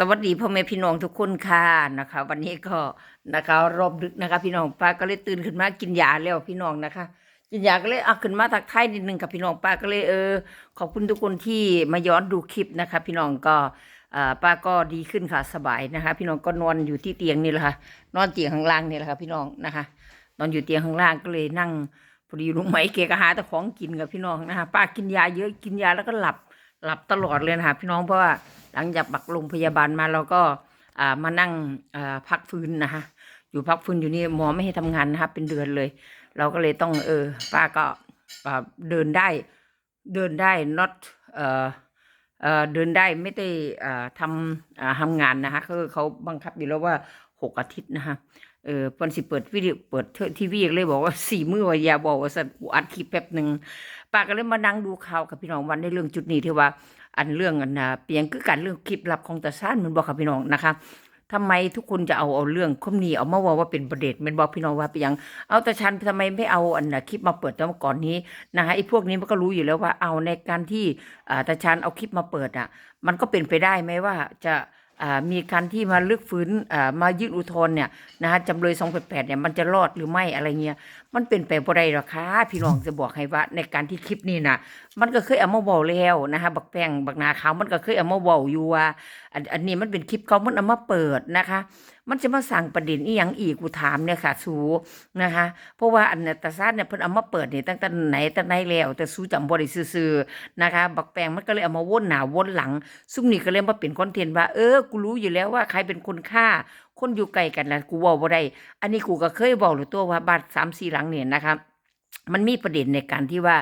สวัสดีพ่อแม่พี่น้องทุกคนค่ะนะคะ วันนี้ก็นะคะ รอบดึกนะคะ พี่น้องป้าก็เลยตื่นขึ้นมากินยาแล้วพี่น้องนะคะ กินยาก็เลยเอาขึ้นมาทักทายนิดนึงกับพี่น้องป้าก็เลยเออขอบคุณทุกคนที่มาย้อนดูคลิปนะคะ พี่น้องก็อ่ป้าก็ดีขึ้นค่ะสบายนะคะ พี่น้องก็นอนอยู่ที่เตียงนี่แหละค่ะนอนเตียงข้างล่างนี่แหละค่ะพี่น้องนะคะ นอนอยู่เตียงข้างล่างก็เลยนั่งพอดีลุงไหมเกก็หาแต่ของกินกับพี่น้องนะคะป้ากินยาเยอะกินยาแล้วก็หลับ หลับตลอดเลยนะคะพี่น้องเพราะว่าหลังจากบักโรงพยาบาลมาเราก็อ่ามานั่งอ่าพักฟื้นนะคะอยู่พักฟื้นอยู่นี่หมอไม่ให้ทำงานนะคะเป็นเดือนเลย เราก็เลยต้องเออป้าก็เดินได้เดินได้ not เอ่อเอ่อเดินได้ไม่ได้อ่าทำอ่าทำงานนะคะคือเขาบังคับอยู่แล้วว่าหกอาทิตย์นะคะ เออเพิ่นสิเปิดวิดีโอเปิดทีวีเลยบอกว่าสี่มื้อว่าอย่าบอกว่าสัตว์อัดคลิปแป๊บหนึ่งป้าก็เลยมานั่งดูข่าวกับพี่น้องวันในเรื่องจุดนี้ที่ว่า อันเรื่องอันน่ะเปียงคือการเรื่องคลิปลับของตาซ่านมันบอกค่ะพี่น้องนะคะทำไมทุกคนจะเอาเอาเรื่องคมนี้เอามาว่าว่าเป็นประเด็นมันบอกพี่น้องว่าไปยัง เอาแต่ฉันทำไมไม่เอาอันน่ะคลิปมาเปิดตั้งก่อนนี้นะคะไอ้พวกนี้มันก็รู้อยู่แล้วว่าเอาในการที่อ่าตาชันเอาคลิปมาเปิดอะ มันก็เป็นไปได้ไหมว่าจะ มีการที่มาเลือกฟื้นมายื่นอุทธรณ์เนี่ยนะฮะจำเลยสองแปดแปดเนี่ยมันจะรอดหรือไม่อะไรเงี้ยมันเป็นไปบ่ได้หรอกค่ะพี่น้องจะบอกให้ว่าในการที่คลิปนี้นะมันก็เคยเอามาบอกแล้วนะคะบักแป้งบักนาขาวมันก็เคยเอามาบอกอยู่ว่าอันอันนี้มันเป็นคลิปเขามันเอามาเปิดนะคะ มันจะมาสั่งประเด็นอีหยังอีกกูถามเนี่ยค่ะสูนะคะ เพราะว่าอันเนยตาซาดเนี่ยเพิ่นเอามาเปิดเนี่ยตั้งแต่ไหนแต่ไหนแล้วแต่สู้จำบ่ได้ซื่อๆนะคะ บักแปงมันก็เลยเอามาวนหน้าวนหลัง ซุ่มนี่ก็เลยมาเป็นคอนเทนต์ว่าเออกูรู้อยู่แล้วว่าใครเป็นคนฆ่า คนอยู่ไกลกันนะกูว่าบ่ได้ อันนี้กูก็เคยบอกหรือตัวว่าบ้านสามสี่หลังเนี่ยนะคะมันมีประเด็นในการที่ว่า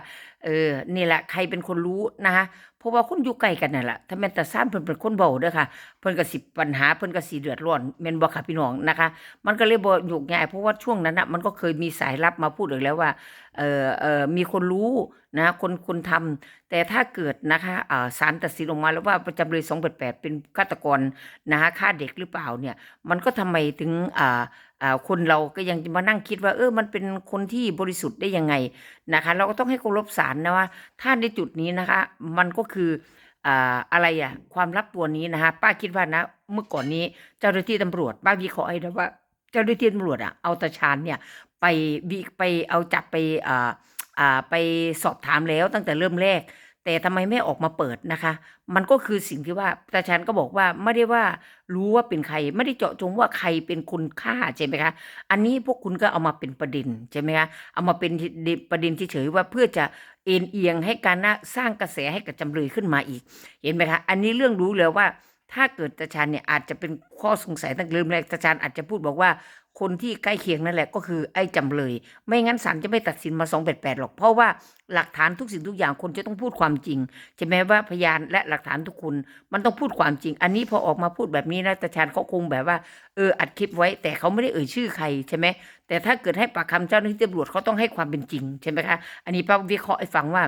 เออนี่แหละใครเป็นคนรู้นะคะ ราะว่าคนอยู่ไกลกันนั่นแหละถ้าแม่นแต่ซ่านเพิ่นเป็นคนเบาเด้อค่ะ เพิ่นก็สิปัญหาเพิ่นก็สิเดือดร้อนแม่นบ่ค่ะพี่น้องนะคะ มันก็เลยบ่ยุ่งง่ายเพราะว่าช่วงนั้นน่ะมันก็เคยมีสายลับมาพูดอีกแล้วว่าเอ่อเอ่อมีคนรู้นะคนคนทำแต่ถ้าเกิดนะคะอ่าศาลตัดสินออกมาแล้วว่าประจำเลย288เป็นฆาตกรนะคะฆ่าเด็กหรือเปล่าเนี่ย มันก็ทำไมถึงอ่าคนเราก็ยังจะมานั่งคิดว่า เออมันเป็นคนที่บริสุทธิ์ได้ยังไงนะคะ เราก็ต้องให้เคารพศาลนะว่าถ้าในจุดนี้นะคะ มันก็คืออะไรอะความลับตัวนี้นะคะ ป้าคิดว่านะ เมื่อก่อนนี้เจ้าหน้าที่ตำรวจป้าวิเคราะห์ให้นะว่าเจ้าหน้าที่ตำรวจอะเอาตาชานเนี่ยไปวิไปเอาจับไปอ่าอ่าไปสอบถามแล้วตั้งแต่เริ่มแรก แต่ทำไมไม่ออกมาเปิดนะคะ มันก็คือสิ่งที่ว่าตาชานก็บอกว่าไม่ได้ว่ารู้ว่าเป็นใคร ไม่ได้เจาะจงว่าใครเป็นคนฆ่าใช่ไหมคะ อันนี้พวกคุณก็เอามาเป็นประเด็นใช่ไหมคะเอามาเป็นประเด็นเฉยๆว่าเพื่อจะเอ็นเอียงให้การนะสร้างกระแสให้กับจำเลยขึ้นมาอีก เห็นไหมคะ อันนี้เรื่องรู้เลยว่าถ้าเกิดตาชานเนี่ยอาจจะเป็นข้อสงสัยตั้งเริ่มแรกตาชานอาจจะพูดบอกว่า คนที่ใกล้เคียงนั่นแหละก็คือไอ้จำเลย ไม่งั้นศาลจะไม่ตัดสินมา288หรอก เพราะว่าหลักฐานทุกสิ่งทุกอย่างคนจะต้องพูดความจริงใช่ไหมว่าพยานและหลักฐานทุกคนมันต้องพูดความจริง อันนี้พอออกมาพูดแบบนี้นะตาชานเขาคงแบบว่าเอออัดคลิปไว้ แต่เขาไม่ได้เอ่ยชื่อใครใช่ไหมแต่ถ้าเกิดให้ปากคำเจ้าหน้าที่ตำรวจเขาต้องให้ความเป็นจริงใช่ไหมคะอันนี้ป้าวิเคราะห์ให้ฟังว่า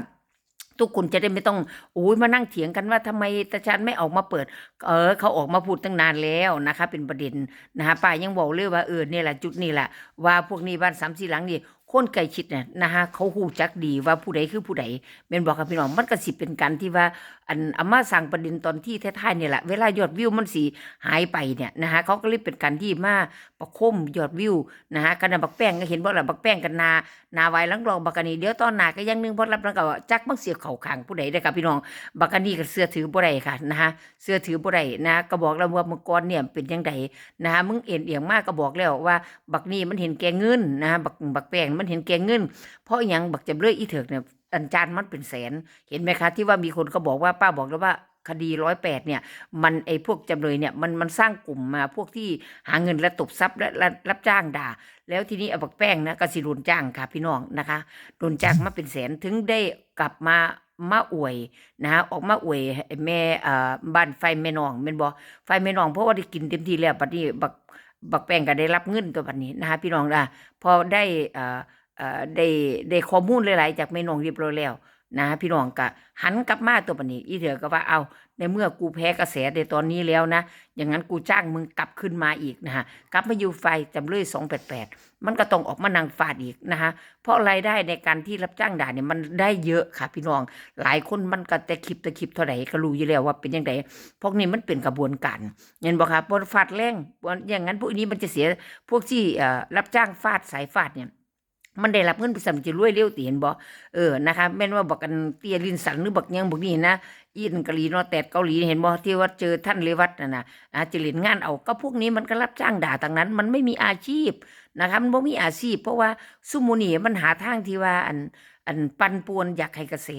ทุกคนจะได้ไม่ต้องอุ้ยมานั่งเถียงกันว่าทำไมตาชันไม่ออกมาเปิด เออ เขาออกมาพูดตั้งนานแล้วนะคะ เป็นประเด็นนะคะป้ายังบอกเลยว่าเออเนี่ยแหละจุดนี่แหละว่าพวกนี้บ้านสามสี่หลังนี่ คนใกล้ชิดเนี่ยนะคะเขาหูจักดีว่าผู้ใดคือผู้ใดเป็นบอกกับพี่น้องมันก็สิเป็นการที่ว่าอันอามาสั่งประเด็นตอนที่ท้ายๆเนี่ยแหละเวลายอดวิวมันสีหายไปเนี่ยนะคะเขาก็เลยเป็นการที่มาประคมยอดวิวนะคะกันบักแป้งก็เห็นบ่ล่ะบักแป้งกันนานาไว้ลังรองบักกนีเดี๋ยวตอนหนาก็ยังหนึงพอรับแล้วก็ว่าจักมักเสียเข่าข้างผู้ใดได้ครับพี่น้องบักกนีก็เสื้อถือบ่ได้ค่ะนะคะเสื้อถือบ่ได้นะก็บอกแล้วว่ามื่อก่อนเนี่ยเป็นจังไดนะคะมึงเอ็นเอียงมากก็บอกแล้วว่า บักนี่มันเห็นแกเงินนะคะบักบักแป้งมันเห็นแก่เงิน เพราะอหยังบักจำเลยอีเถิกเนี่ยอันจานมันเป็นแสน เห็นไหมคะ ที่ว่ามีคนก็บอกว่าป้าบอกแล้วว่าคดีร้อยแปดเนี่ยมันไอ้พวกจำเลยเนี่ยมันมันสร้างกลุ่มมาพวกที่หาเงินและตบทรัพย์และรับจ้างด่า แล้วทีนี้เอาบักแป้งนะก็สิโดนจ้างค่ะพี่น้องนะคะโดนจ้างมาเป็นแสนถึงได้กลับมามาอวยนะฮะออกมาอวยแม่บ้านไฟแม่นองแม่นบ่ไฟแม่นองเพราะว่าได้กินเต็มที่แล้วบัดนี้บัก บักแป้งก็ได้รับเงินตัวบัดนี้นะคะพี่น้องนะพอได้อ่าอ่อได้ได้ข้อมูลหลายๆ จากแม่น้องเรียบร้อยแล้ว นะพี่น้องก็หันกลับมาตัวปนี้อีเถือก็ว่าเอาในเมื่อกูแพ้กระแสในตอนนี้แล้วนะ อย่างนั้นกูจ้างมึงกลับขึ้นมาอีกนะฮะกลับมาอยู่ไฟจำเลย288มันก็ต้องออกมานังฟาดอีกนะฮะเพราะรายได้ในการที่รับจ้างด่าเนี่ยมันได้เยอะค่ะพี่น้อง หลายคนมันก็แต่คลิปแต่คลิปเท่าไหร่ก็รู้อยู่แล้วว่าเป็นยังไงพวกนี้มันเป็นกระบวนการเห็นบอกครับนฟาดแรงบนอย่างนั้นพวกนี้มันจะเสียพวกที่เอ่อรับจ้างฟาดสายฟาดเนี่ย มันได้รับเงินไปสำจะรวยเร็วตีเห็นบ่เออนะคะแม่นว่าบอกกันเตียลินสันหรือบอกยังบอกนี่นะอีนเกาหลีเนาะแต่เกาหลีเห็นบ่ที่ว่าเจอท่านเลวัตน่ะนะอาจิรินงานเอาก็พวกนี้มันก็รับจ้างด่าต่างนั้น มันไม่มีอาชีพนะคะมันบ่มีอาชีพ เพราะว่าซุมโมนี่มันหาทางที่ว่าอัน อันปันป่วนอยากให้กระแส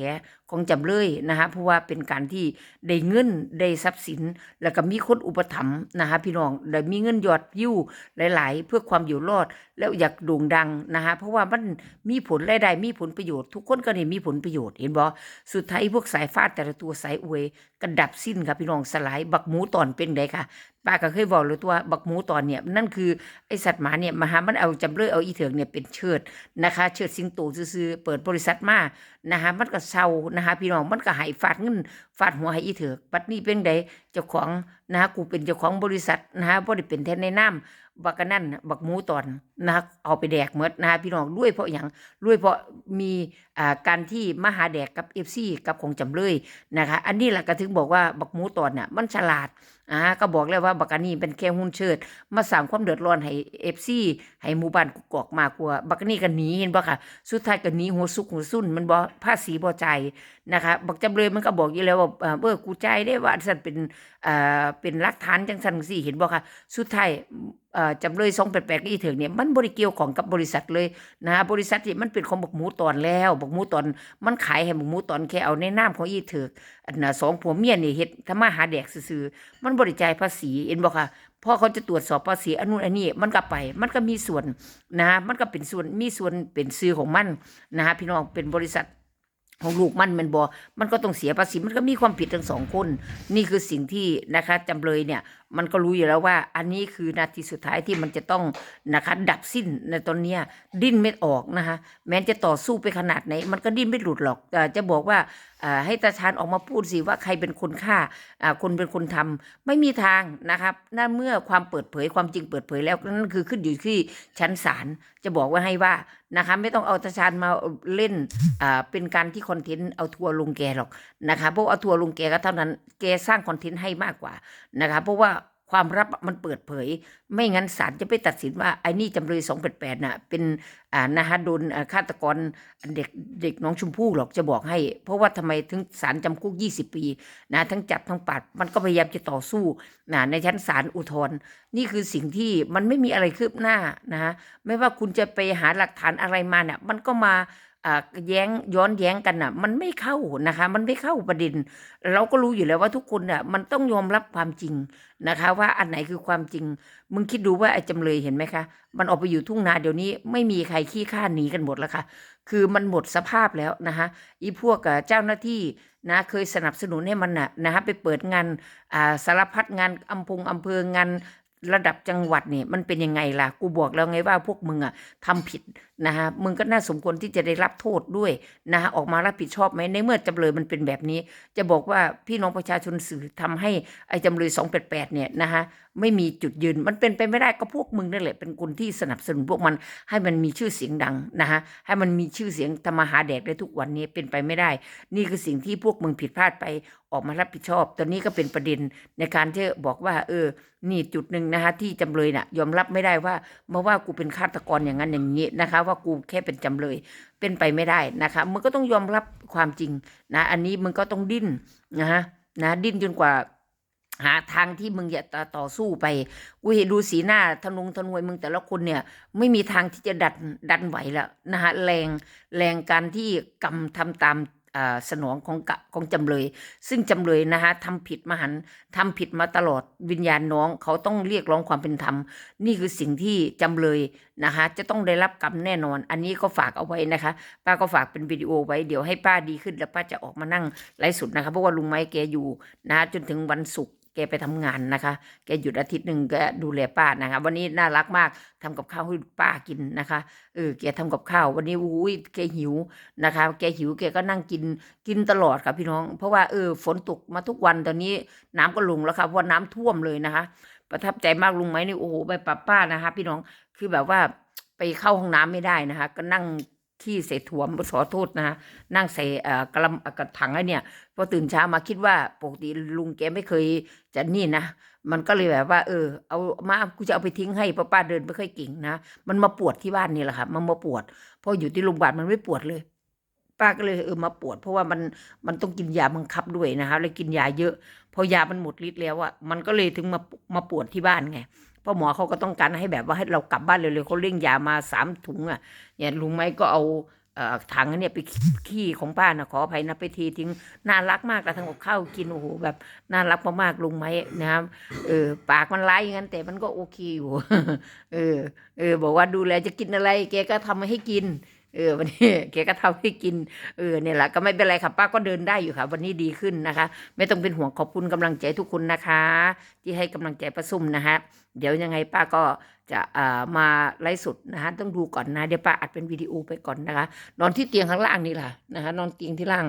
ของจำเลยนะคะเพราะว่าเป็นการที่ได้เงินได้ทรัพย์สิน แล้วก็มีคนอุปถัมภ์นะคะพี่น้องได้มีเงินยอดยิ้วหลาย ๆ เพื่อความอยู่รอดแล้วอยากโด่งดังนะคะเพราะว่ามันมีผลรายได้มีผลประโยชน์ ทุกคนก็ได้มีผลประโยชน์เห็นบ่สุดท้ายพวกสายฟาดแต่ละตัวสายอวยกระดับสิ้นค่ะพี่น้องสลายบักหมูตอนเป็นไดค่ะป้าก็เคยบอกเลยตัวบักหมูตอนเนี่ยนั่นคือไอสัตว์หมาเนี่ยมาหามันเอาจำเลยเอาอีเถิงเนี่ยเป็นเชิดนะคะ เชิดสิงโตซื่อๆเปิดบริษัทมานะคะมันก็เศร้านะคะพี่น้องมันก็หายฟาดเงินฟาดหัวให้อีเถิกบัดนี้เป็นไดเจ้าของนะคะกูเป็นเจ้าของบริษัทนะคะบ่ได้เป็นแทนในน้ำ บักกะนั่นบักหมูตอนนะครับเอาไปแดกหมดนะฮะพี่น้องรวยเพราะอย่างรวยเพราะมีอ่าการที่มหาแดกกับเอฟซีกับของจำเลยนะคะอันนี้แหละก็ถึงบอกว่าบักหมูตอนน่ะมันฉลาดอ่าก็บอกแล้วว่าบักกะนี่เป็นแค่หุ้นเชิด มาสร้างความเดือดร้อนให้เอฟซีให้หมู่บ้านกุกอกมากกว่าบักกะนี่ก็หนีเห็นบ่ค่ะสุดท้ายก็หนีหัวซุกหัวซุ่นมันบ่ภาษีบ่จ่ายนะคะบักจำเลยมันก็บอกอยู่แล้วว่าเออกูใจได้ว่าสันเป็นอ่าเป็นหลักฐานจังซั่นจังซี่เห็นบ่ค่ะสุดท้าย จำเลยสองแปดแปดก็อีเถิงเนี่ยมันบริเกี่ยวของกับบริษัทเลยนะฮะบริษัทที่มันเป็นของบกหมูตอนแล้วบกหมูตอนมันขายให้บกหมูตอนแค่เอาในนามของอีเถิกอันน่ะสองผัวเมียนี่เฮ็ดทำมาหาแดกซื่อมันบริจายภาษีเอ็นบอกค่ะพอเขาจะตรวจสอบภาษีอันนู้นอันนี้มันก็ไป มันก็มีส่วนนะฮะมันก็เป็นส่วนมีส่วนเป็นซื้อของมันนะฮะพี่น้องเป็นบริษัทของลูกมันมันบอมันก็ต้องเสียภาษีมันก็มีความผิดทั้งสองคน นี่คือสิ่งที่นะคะจำเลยเนี่ย มันก็รู้อยู่แล้วว่า อันนี้คือนาทีสุดท้ายที่มันจะต้องนะคะดับสิ้นในตอนเนี้ยดิ้นไม่ออกนะคะแม้จะต่อสู้ไปขนาดไหน มันก็ดิ้นไม่หลุดหรอกเอ่จะบอกว่าให้ตาชานออกมาพูดสิว่าใครเป็นคนฆ่าคนเป็นคนทำไม่มีทางนะครับนั่นเมื่อความเปิดเผยความจริงเปิดเผยแล้วนั่นคือขึ้นอยู่ที่ชั้นศาลจะบอกว่าให้ว่านะคะไม่ต้องเอาตาชานมาเล่นเป็นการที่คอนเทนต์เอาทัวร์ลงแกหรอกนะคะเพราะเอาทัวร์ลงแกก็เท่านั้นแกสร้างคอนเทนต์ให้มากกว่านะคะเพราะว่า ความลับมันเปิดเผย ไม่งั้นศาลจะไปตัดสินว่าไอ้นี่จำเลยสองแปดแปดน่ะเป็นอ่านะฮะโดนฆาตกรเด็กเด็กน้องชมพู่หรอกจะบอกให้ เพราะว่าทำไมถึงศาลจำคุกยี่สิบปีนะทั้งจับทั้งปรับมันก็พยายามจะต่อสู้นะในชั้นศาลอุทธรณ์นี่คือสิ่งที่มันไม่มีอะไรคืบหน้านะฮะไม่ว่าคุณจะไปหาหลักฐานอะไรมาเนี่ยมันก็มา แย้งย้อนแย้งกันน่ะ มันไม่เข้านะคะ มันไม่เข้าประเด็น เราก็รู้อยู่แล้วว่าทุกคนน่ะมันต้องยอมรับความจริงนะคะ ว่าอันไหนคือความจริง มึงคิดดูว่าไอ้จำเลยเห็นไหมคะ มันออกไปอยู่ทุ่งนาเดี๋ยวนี้ไม่มีใครขี้ข้าหนีกันหมดแล้วค่ะ คือมันหมดสภาพแล้วนะคะอีพวกเจ้าหน้าที่นะเคยสนับสนุนให้มันน่ะนะคะไปเปิดงานสารพัดงานอำพงอำเภองาน ระดับจังหวัดเนี่ยมันเป็นยังไงล่ะ กูบอกแล้วไงว่าพวกมึงอะทำผิดนะคะมึงก็น่าสมควรที่จะได้รับโทษด้วยนะคะออกมารับผิดชอบไหมในเมื่อจำเลยมันเป็นแบบนี้ จะบอกว่าพี่น้องประชาชนสื่อทำให้ไอ้จำเลยสองแปดแปดเนี่ยนะคะ ไม่มีจุดยืน มันเป็นไปไม่ได้ก็พวกมึงนั่นแหละเป็นคนที่สนับสนุนพวกมันให้มันมีชื่อเสียงดังนะคะให้มันมีชื่อเสียงทำมาหาแดกได้ทุกวันนี้เป็นไปไม่ได้ นี่คือสิ่งที่พวกมึงผิดพลาดไปออกมารับผิดชอบ ตอนนี้ก็เป็นประเด็นในการที่บอกว่า เออ นี่จุดหนึ่งนะคะที่จำเลยน่ะ ยอมรับไม่ได้ว่ามาว่ากูเป็นฆาตกรอย่างนั้นอย่างนี้นะคะ ว่ากูแค่เป็นจำเลยเป็นไปไม่ได้นะคะมึงก็ต้องยอมรับความจริงนะ อันนี้มึงก็ต้องดิ้นนะฮะนะดิ้นจนกว่า หาทางที่มึงจะต่อสู้ไปกูเห็นดูสีหน้าทะนงทนวยมึงแต่ละคนเนี่ย ไม่มีทางที่จะดันดันไหวแล้วนะฮะแรงแรงการที่กรรมทำตามสนองของกะของจำเลย ซึ่งจำเลยนะฮะทำผิดมหันทำผิดมาตลอดวิญญาณน้องเขาต้องเรียกร้องความเป็นธรรม นี่คือสิ่งที่จำเลยนะคะจะต้องได้รับกรรมแน่นอน อันนี้ก็ฝากเอาไว้นะคะ ป้าก็ฝากเป็นวิดีโอไว้เดี๋ยวให้ป้าดีขึ้นแล้วป้าจะออกมานั่งไลฟ์สดนะคะเพราะว่าลุงไม้แกอยู่นะะจนถึงวันศุกร์ กไปทำงานนะคะ แกหยุดอาทิตย์หนึ่งแกดูแลป้านะคะ วันนี้น่ารักมากทำกับข้าวให้ป้ากินนะคะ เออ แกทำกับข้าว วันนี้อุ้ยแกหิวนะคะ แกหิวแกก็นั่งกินกินตลอดค่ะพี่น้อง เพราะว่าเออฝนตกมาทุกวันตอนนี้น้ำก็ลงแล้วค่ะเพราะน้ำท่วมเลยนะคะ ประทับใจมากลุงไหมนี่โอ้โหไปปรับป้านะคะ พี่น้องคือแบบว่าไปเข้าห้องน้ำไม่ได้นะคะ ก็นั่ง ขี้ใส่ถั่วมขอโทษนะคะนั่งใส่กระลำกระถังไอ้เนี่ยพอตื่นเช้ามาคิดว่าปกติลุงแกไม่เคยจะนี่นะ มันก็เลยแบบว่า เออ เอามากูจะเอาไปทิ้งให้เพราป้าเดินไม่ค่อยเก่งนะ มันมาปวดที่บ้านนี่แหละค่ะมันมาปวดพออยู่ที่โรงพยาบาลมันไม่ปวดเลยป้าก็เลยเออมาปวด เพราะว่ามันมันต้องกินยาบังคับด้วยนะคะเลยกินยาเยอะ พอยามันหมดฤทธิ์แล้วอะมันก็เลยถึงมามาปวดที่บ้านไง พราะหมอเขาก็ต้องการให้แบบว่าให้เรากลับบ้านเร็วๆเขาเร่งยามาสามถุงอะเนี่ยลุงไม้ก็เอาถังนเนี่ยไปขี้ของป้านะขออภัยนะไปทีทิ้งน่ารักมากกระทั่งกับข้าวกินโอ้โหแบบน่ารักมากๆลุงไม้นะครับเออปากมันร้ายอย่างนั้นแต่มันก็โอเคอยู่เออเออบอกว่าดูแลจะกินอะไรแกก็ทำให้กิน เออวันนี้แกก็ทำให้กินเออเนี่ยแหละก็ไม่เป็นไรค่ะป้าก็เดินได้อยู่ค่ะ วันนี้ดีขึ้นนะคะ ไม่ต้องเป็นห่วงขอบคุณกำลังใจทุกคนนะคะ ที่ให้กำลังใจประซุ่มนะฮะเดี๋ยวยังไงป้าก็จะเอ่อมาไลฟ์สดนะฮะต้องดูก่อนนะเดี๋ยวป้าอัดเป็นวิดีโอไปก่อนนะคะ นอนที่เตียงข้างล่างนี่แหละนะคะนอนเตียงที่ล่าง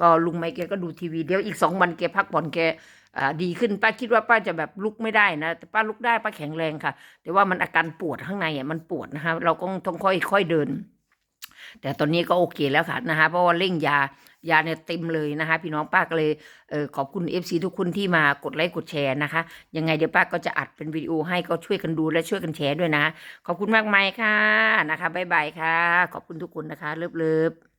ก็ลุงไม้แกก็ดูทีวีเดี๋ยวอีกสองวันแกพักผ่อนแกอ่ดีขึ้นป้าคิดว่าป้าจะแบบลุกไม่ได้นะแต่ป้าลุกได้ป้าแข็งแรงค่ะ แต่ว่ามันอาการปวดข้างในอะมันปวดนะคะเราก็ต้องค่อยค่อยเดิน แต่ตอนนี้ก็โอเคแล้วค่ะนะคะเพราะว่าเร่งยายาเนี่ยเต็มเลยนะคะ พี่น้องป้าก็เลยเออขอบคุณ FC ทุกคนที่มากดไลค์กดแชร์นะคะ ยังไงเดี๋ยวป้าก็จะอัดเป็นวิดีโอให้ก็ช่วยกันดูและช่วยกันแชร์ด้วยนะ ขอบคุณมากมายค่ะนะคะบ๊ายบายค่ะ ขอบคุณทุกคนนะคะเลิฟเลิฟ